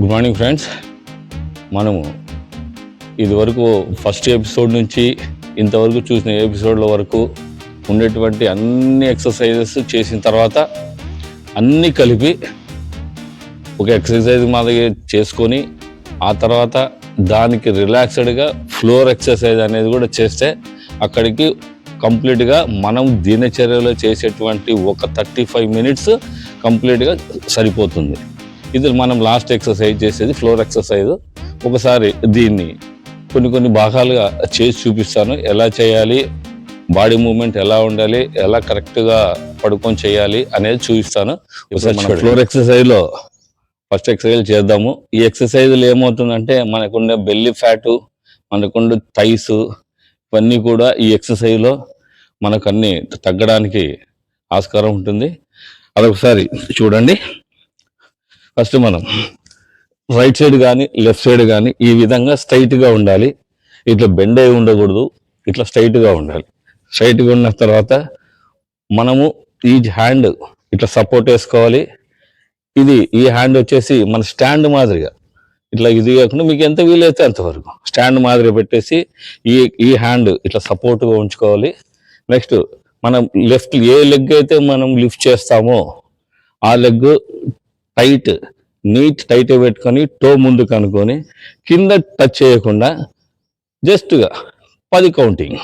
Good morning friends మనము ఇదివరకు first episode నుంచి ఇంతవరకు చూసిన ఎపిసోడ్ల వరకు ఉండేటువంటి అన్ని ఎక్సర్సైజెస్ చేసిన తర్వాత అన్నీ కలిపి ఒక ఎక్సర్సైజ్ మాదిరి చేసుకొని ఆ తర్వాత దానికి రిలాక్స్డ్గా ఫ్లోర్ ఎక్సర్సైజ్ అనేది కూడా చేస్తే అక్కడికి కంప్లీట్గా మనం దినచర్యలో చేసేటువంటి ఒక థర్టీ ఫైవ్ మినిట్స్ కంప్లీట్గా సరిపోతుంది. ఇది మనం లాస్ట్ ఎక్సర్సైజ్ చేసేది ఫ్లోర్ ఎక్సర్సైజ్ ఒకసారి దీన్ని కొన్ని కొన్ని భాగాలుగా చేసి చూపిస్తాను. ఎలా చేయాలి బాడీ మూవ్మెంట్ ఎలా ఉండాలి ఎలా కరెక్ట్గా పడుకొని చేయాలి అనేది చూపిస్తాను. ఒకసారి ఫ్లోర్ ఎక్సర్సైజ్లో ఫస్ట్ ఎక్సర్సైజ్ చేద్దాము. ఈ ఎక్సర్సైజ్లు ఏమవుతుందంటే మనకుండే బెల్లి ఫ్యాటు మనకుండే థైస్ ఇవన్నీ కూడా ఈ ఎక్సర్సైజ్లో మనకు అన్ని తగ్గడానికి ఆస్కారం ఉంటుంది. అదొకసారి చూడండి. ఫస్ట్ మనం రైట్ సైడ్ కానీ లెఫ్ట్ సైడ్ కానీ ఈ విధంగా స్ట్రైట్గా ఉండాలి. ఇట్లా బెండ్ అయి ఉండకూడదు. ఇట్లా స్ట్రైట్గా ఉండాలి. స్ట్రైట్గా ఉన్న తర్వాత మనము ఈ హ్యాండ్ ఇట్లా సపోర్ట్ వేసుకోవాలి. ఇది ఈ హ్యాండ్ వచ్చేసి మన స్టాండ్ మాదిరిగా. ఇట్లా ఇది కాకుండా మీకు ఎంత వీలైతే అంతవరకు స్టాండ్ మాదిరి పెట్టేసి ఈ ఈ హ్యాండ్ ఇట్లా సపోర్ట్గా ఉంచుకోవాలి. నెక్స్ట్ మనం లెఫ్ట్ ఏ లెగ్ అయితే మనం లిఫ్ట్ చేస్తామో ఆ లెగ్ టైట్ నీట్ టైట్ పెట్టుకొని టో ముందుకు అనుకొని కింద టచ్ చేయకుండా జస్ట్గా పది కౌంటింగ్.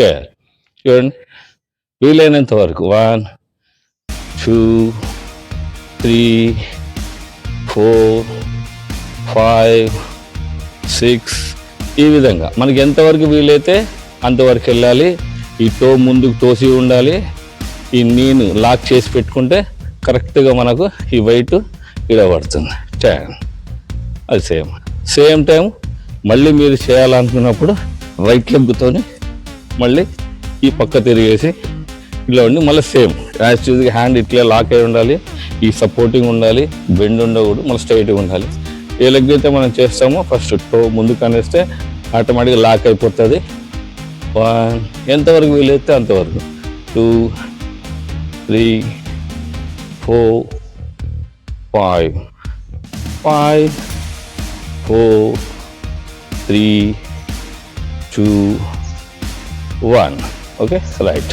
చేయాలి చూడండి. వీలైనంత వరకు. One two three four five six ఈ విధంగా. మనకి ఎంతవరకు వీలైతే అంతవరకు వెళ్ళాలి. ఈ టో ముందుకు తోసి ఉండాలి. ఈ నీను లాక్ చేసి పెట్టుకుంటే కరెక్ట్గా మనకు ఈ వైట్ ఇలా పడుతుంది ట్యాన్ అది సేమ్ సేమ్ టైం మళ్ళీ మీరు చేయాలనుకున్నప్పుడు రైట్ లెగ్తోని మళ్ళీ ఈ పక్క తిరిగేసి ఇలా ఉండి మళ్ళీ సేమ్ యాజ్ చూసి హ్యాండ్ ఇట్లే లాక్ అయి ఉండాలి. ఈ సపోర్టింగ్ ఉండాలి. బెండ్ ఉండకూడదు. మళ్ళీ స్ట్రైట్గా ఉండాలి. ఏ లెగ్ అయితే మనం చేస్తామో ఫస్ట్ టో ముందుకు అనేస్తే ఆటోమేటిక్గా లాక్ అయిపోతుంది. వన్ ఎంతవరకు వీలైతే అంతవరకు. Two three four five five four three two one okay right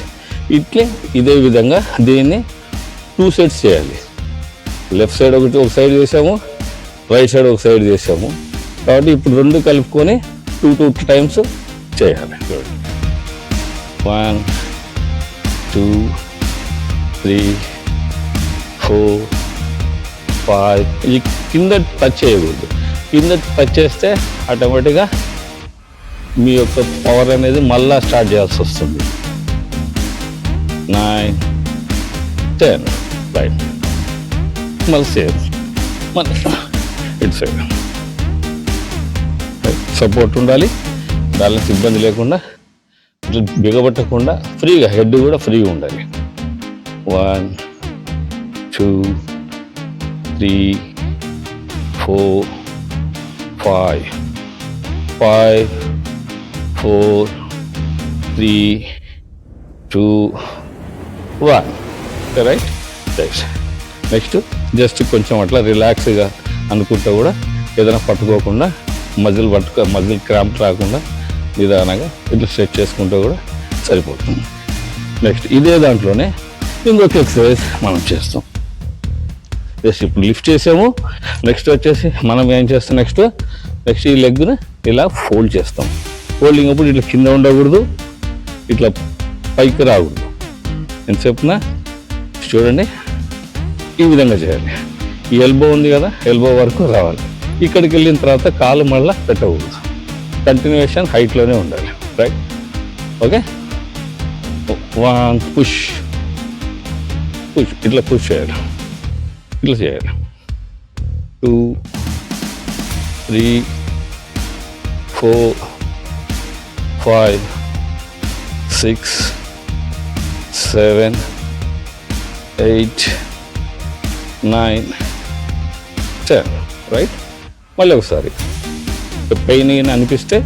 ఇట్లే ఇదే విధంగా దీన్ని టూ సెట్స్ చేయాలి. లెఫ్ట్ సైడ్ ఒకటి ఒక సైడ్ చేసాము రైట్ సైడ్ ఒక సైడ్ చేసాము. కాబట్టి ఇప్పుడు రెండు కలుపుకొని టూ టూ టైమ్స్ చేయాలి. చూడండి one two three four five ఇది కింద టచ్ చేయకూడదు. కింద టచ్ చేస్తే ఆటోమేటిక్గా మీ యొక్క పవర్ అనేది మళ్ళా స్టార్ట్ చేయాల్సి వస్తుంది. నైన్ టెన్ రైట్ మళ్ళీ సేఫ్ మళ్ళీ ఇటు సైడ్ సపోర్ట్ ఉండాలి. బ్యాలెన్స్ ఇబ్బంది లేకుండా బిగబట్టకుండా ఫ్రీగా హెడ్ కూడా ఫ్రీగా ఉండాలి. One two three four five five four three two one. Right right next just కొంచెం అట్లా రిలాక్స్గా అనుకుంటే కూడా ఏదైనా పట్టుకోకుండా మజిల్ పట్టుకో మజిల్ క్రాంప్ రాకుండా నిదానంగా ఇట్లా స్ట్రెచ్ చేసుకుంటూ కూడా సరిపోతుంది. నెక్స్ట్ ఇదే దాంట్లోనే ఇంకొక ఎక్సర్సైజ్ మనం చేస్తాం. జస్ట్ ఇప్పుడు లిఫ్ట్ చేసాము. నెక్స్ట్ వచ్చేసి మనం ఏం చేస్తాం నెక్స్ట్ నెక్స్ట్ ఈ లెగ్ను ఇలా ఫోల్డ్ చేస్తాం. ఫోల్డింగ్ అప్పుడు ఇట్లా కింద ఉండకూడదు. ఇట్లా పైకి రాకూడదు. ఎంతసేపున? చూడండి. ఈ విధంగా చేయాలి. ఈ ఎల్బో ఉంది కదా ఎల్బో వరకు రావాలి. ఇక్కడికి వెళ్ళిన తర్వాత కాలు మళ్ళీ పెట్టకూడదు. కంటిన్యూషన్ హైట్లోనే ఉండాలి. Right okay one push push ఇట్లా పుష్ చేయాలి. ఇట్లా చేయాలి two three four five six seven eight nine ten right మళ్ళీ ఒకసారి. పెయిన్ అని అనిపిస్తే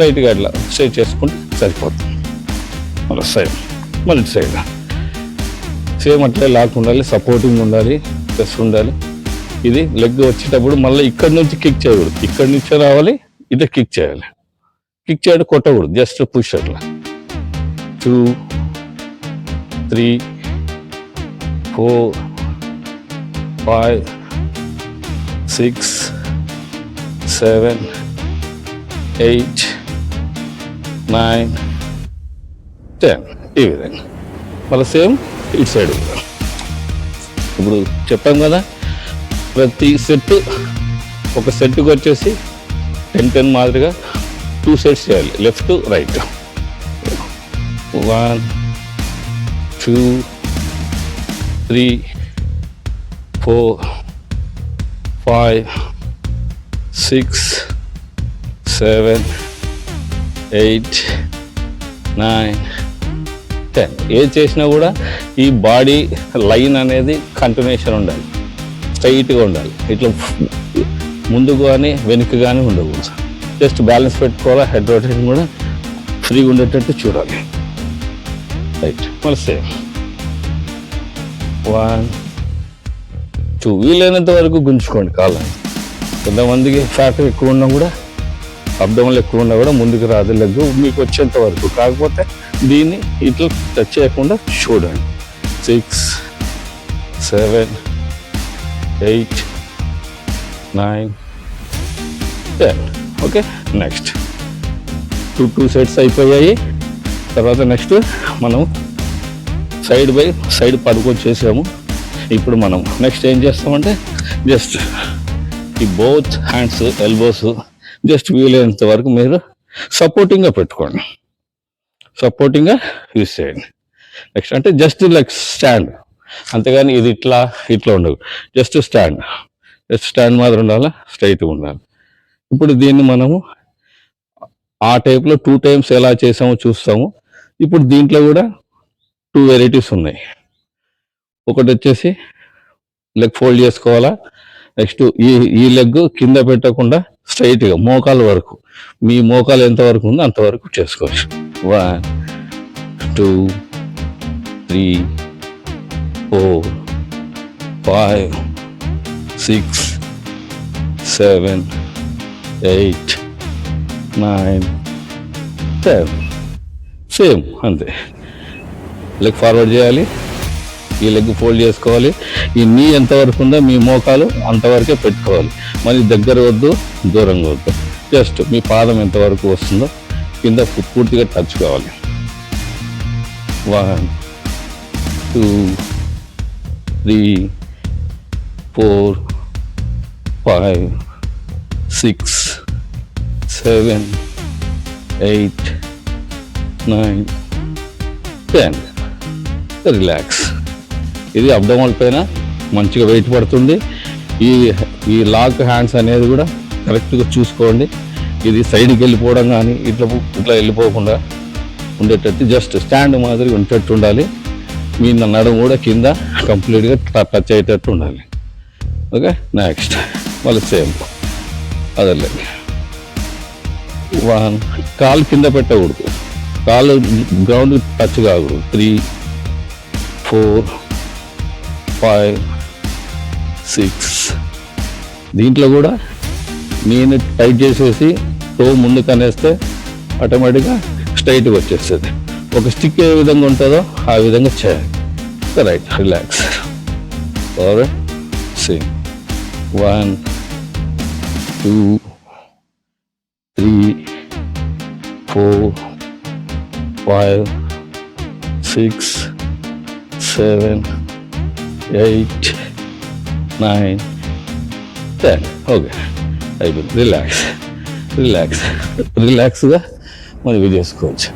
లైట్గా అట్లా స్ట్రైట్ చేసుకుంటే సరిపోతుంది. మళ్ళీ సైడ్ మళ్ళీ సైడ్ సేమ్ అట్లే లాక్ ఉండాలి సపోర్టింగ్ ఉండాలి. ప్లస్ ఉండాలి. ఇది లెగ్ వచ్చేటప్పుడు మళ్ళీ ఇక్కడి నుంచి కిక్ చేయకూడదు. ఇక్కడి నుంచి రావాలి ఇదే కిక్ చేయాలి. కిక్ చేయడం కొట్టకూడదు జస్ట్ పుష్ అట్లా. Two three four five six seven eight nine ten ఈ విధంగా. మళ్ళీ సేమ్ ఇటు సైడ్ కూడా. ఇప్పుడు చెప్పాం కదా ప్రతి సెట్ ఒక సెట్కి వచ్చేసి టెన్ టెన్ మాదిరిగా టూ సెట్స్ చేయాలి left right one two three four five six seven eight nine ten ఏది చేసినా కూడా ఈ బాడీ లైన్ అనేది కంటిన్యూషన్ ఉండాలి. స్ట్రైట్గా ఉండాలి. ఇట్లా ముందు కానీ వెనుక కానీ ఉండకూడదు జస్ట్ బ్యాలెన్స్ పెట్టుకోవాలి హెడ్ రొటేషన్ కూడా ఫ్రీగా ఉండేటట్టు చూడాలి. రైట్. మళ్ళీ సేమ్. One two. వీలైనంత వరకు గుంజుకోండి కాళ్ళని. కొంతమందికి ఫ్యాట్ ఎక్కువ ఉన్నా కూడా అబ్డమలు ఎక్కువ ఉన్నా కూడా ముందుకు రాదు లెగ్గు మీకు వచ్చేంత వరకు. కాకపోతే దీన్ని ఇట్లా టచ్ చేయకుండా చూడండి. Six seven eight nine ten okay next two two sets అయిపోయాయి. తర్వాత నెక్స్ట్ మనం సైడ్ బై సైడ్ పడుకొని చేసాము. ఇప్పుడు మనం నెక్స్ట్ ఏం చేస్తామంటే జస్ట్ ఈ బోత్ హ్యాండ్స్ ఎల్బోస్ జస్ట్ వీలైనంత వరకు మీరు సపోర్టింగ్గా పెట్టుకోండి. సపోర్టింగ్గా యూస్ చేయండి. నెక్స్ట్ అంటే జస్ట్ లైక్ స్టాండ్ అంతేగాని ఇది ఇట్లా ఇట్లా ఉండదు. జస్ట్ స్టాండ్ జస్ట్ స్టాండ్ మాత్రం ఉండాలా? స్ట్రైట్గా ఉండాలి? ఇప్పుడు దీన్ని మనము ఆ టైప్లో టూ టైమ్స్ ఎలా చేసామో చూస్తాము. ఇప్పుడు దీంట్లో కూడా టూ వెరైటీస్ ఉన్నాయి. ఒకటి వచ్చేసి లెగ్ ఫోల్డ్ చేసుకోవాలా? నెక్స్ట్ ఈ ఈ లెగ్ కింద పెట్టకుండా స్ట్రైట్గా మోకాల వరకు. మీ మోకాలు ఎంతవరకు ఉందో అంతవరకు చేసుకోవచ్చు. One two three four five six seven eight nine ten. Same అంతే. లెగ్ ఫార్వర్డ్ చేయాలి. ఈ లెగ్ ఫోల్డ్ చేసుకోవాలి. ఈ నీ ఎంతవరకు ఉందో మీ మోకాలు అంతవరకే పెట్టుకోవాలి. మళ్ళీ దగ్గర వద్దు దూరంగా వద్దు. జస్ట్ మీ పాదం ఎంతవరకు వస్తుందో కింద పూర్తిగా టచ్ కావాలి. One two three four five six seven eight nine ten relax ఇది అబ్డమాల్ పైన మంచిగా వెయిట్ పడుతుంది. ఈ ఈ లాక్ హ్యాండ్స్ అనేది కూడా కరెక్ట్గా చూసుకోండి. ఇది సైడ్కి వెళ్ళిపోవడం కానీ ఇట్లా ఇట్లా వెళ్ళిపోకుండా ఉండేటట్టు జస్ట్ స్టాండ్ మాదిరి ఉండేటట్టు ఉండాలి. మీ నడుము కూడా కింద కంప్లీట్గా టచ్ అయ్యేటట్టు ఉండాలి. Okay next. మళ్ళీ సేమ్. అదర్లేదు వన్ కాలు కింద పెట్టకూడదు. కాలు గ్రౌండ్ టచ్ కాకూడదు. త్రీ ఫోర్ ఫైవ్ సిక్స్ దీంట్లో కూడా నేను టైట్ చేసేసి టో ముందు కనేస్తే ఆటోమేటిక్గా స్ట్రైట్గా వచ్చేస్తుంది. ఒక స్టిక్ ఏ విధంగా ఉంటుందో ఆ విధంగా చేయాలి. Right relax. Or same one two three four five six seven eight nine ten okay అయిపోయింది రిలాక్స్ రిలాక్స్ రిలాక్స్గా మనం ఇది చేసుకోవచ్చు